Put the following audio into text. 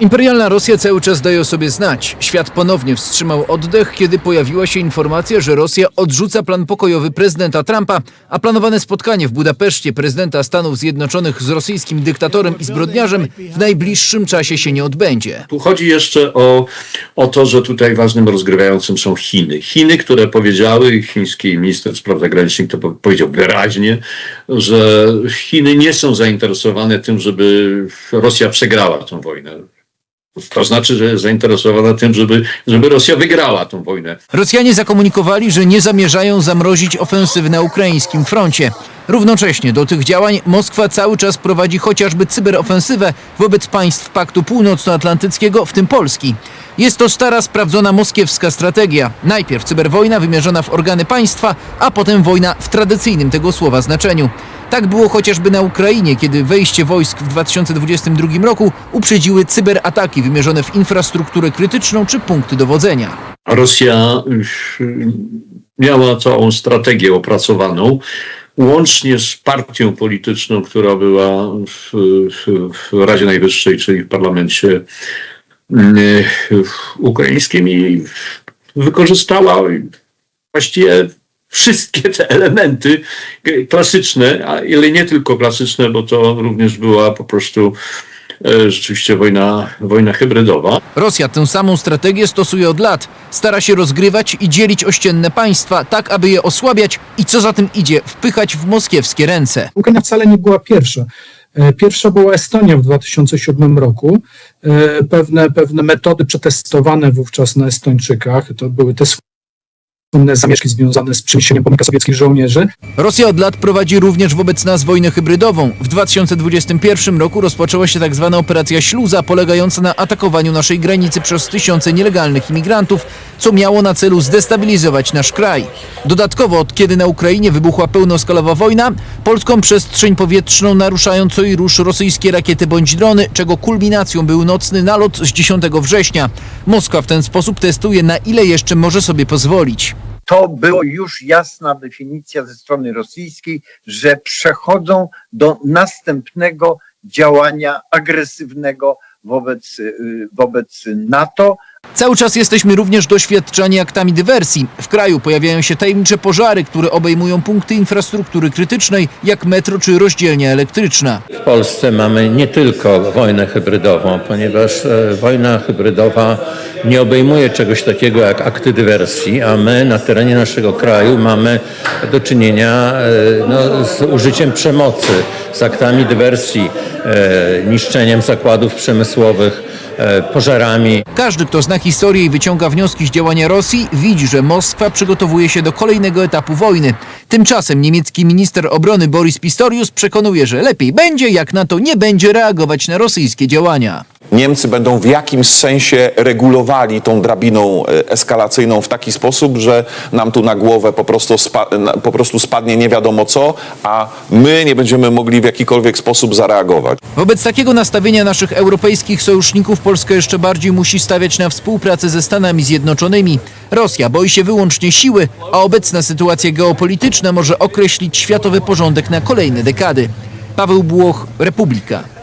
Imperialna Rosja cały czas daje o sobie znać. Świat ponownie wstrzymał oddech, kiedy pojawiła się informacja, że Rosja odrzuca plan pokojowy prezydenta Trumpa, a planowane spotkanie w Budapeszcie prezydenta Stanów Zjednoczonych z rosyjskim dyktatorem i zbrodniarzem w najbliższym czasie się nie odbędzie. Tu chodzi jeszcze o, o to, że tutaj ważnym rozgrywającym są Chiny. Chiny, które powiedziały, chiński minister spraw zagranicznych to po- powiedział wyraźnie, że Chiny nie są zainteresowane tym, żeby Rosja przegrała tę wojnę. To znaczy, że jest zainteresowana tym, żeby, żeby Rosja wygrała tę wojnę. Rosjanie zakomunikowali, że nie zamierzają zamrozić ofensywy na ukraińskim froncie. Równocześnie do tych działań Moskwa cały czas prowadzi chociażby cyberofensywę wobec państw Paktu Północnoatlantyckiego, w tym Polski. Jest to stara, sprawdzona moskiewska strategia. Najpierw cyberwojna wymierzona w organy państwa, a potem wojna w tradycyjnym tego słowa znaczeniu. Tak było chociażby na Ukrainie, kiedy wejście wojsk w 2022 roku uprzedziły cyberataki wymierzone w infrastrukturę krytyczną czy punkty dowodzenia. Rosja y, miała całą strategię opracowaną, łącznie z partią polityczną, która była w, w, w Radzie Najwyższej, czyli w parlamencie y, ukraińskim i wykorzystała właściwie wszystkie te elementy klasyczne, a- ale nie tylko klasyczne, bo to również była po prostu e, rzeczywiście wojna, wojna hybrydowa. Rosja tę samą strategię stosuje od lat. Stara się rozgrywać i dzielić ościenne państwa, tak aby je osłabiać i co za tym idzie, wpychać w moskiewskie ręce. Ukraina wcale nie była pierwsza. E, Pierwsza była Estonia w 2007 roku. E, Pewne, pewne metody przetestowane wówczas na Estończykach, to były te słynne zamieszki związane z przeniesieniem pomnika sowieckich żołnierzy. Rosja od lat prowadzi również wobec nas wojnę hybrydową. W 2021 roku rozpoczęła się tak zwana operacja Śluza, polegająca na atakowaniu naszej granicy przez tysiące nielegalnych imigrantów, co miało na celu zdestabilizować nasz kraj. Dodatkowo, od kiedy na Ukrainie wybuchła pełnoskalowa wojna, polską przestrzeń powietrzną naruszają co i rusz rosyjskie rakiety bądź drony, czego kulminacją był nocny nalot z 10 września. Moskwa w ten sposób testuje, na ile jeszcze może sobie pozwolić. To była już jasna definicja ze strony rosyjskiej, że przechodzą do następnego działania agresywnego wobec, y, wobec NATO. Cały czas jesteśmy również doświadczani aktami dywersji. W kraju pojawiają się tajemnicze pożary, które obejmują punkty infrastruktury krytycznej, jak metro czy rozdzielnia elektryczna. W Polsce mamy nie tylko wojnę hybrydową, ponieważ e, wojna hybrydowa nie obejmuje czegoś takiego jak akty dywersji, a my na terenie naszego kraju mamy do czynienia e, no, z użyciem przemocy, z aktami dywersji, e, niszczeniem zakładów przemysłowych, pożarami. Każdy, kto zna historię i wyciąga wnioski z działania Rosji, widzi, że Moskwa przygotowuje się do kolejnego etapu wojny. Tymczasem niemiecki minister obrony Boris Pistorius przekonuje, że lepiej będzie, jak NATO nie będzie reagować na rosyjskie działania. Niemcy będą w jakimś sensie regulowali tą drabiną e, eskalacyjną w taki sposób, że nam tu na głowę po prostu, spa, po prostu spadnie nie wiadomo co, a my nie będziemy mogli w jakikolwiek sposób zareagować. Wobec takiego nastawienia naszych europejskich sojuszników Polska jeszcze bardziej musi stawiać na współpracę ze Stanami Zjednoczonymi. Rosja boi się wyłącznie siły, a obecna sytuacja geopolityczna może określić światowy porządek na kolejne dekady. Paweł Błoch, Republika.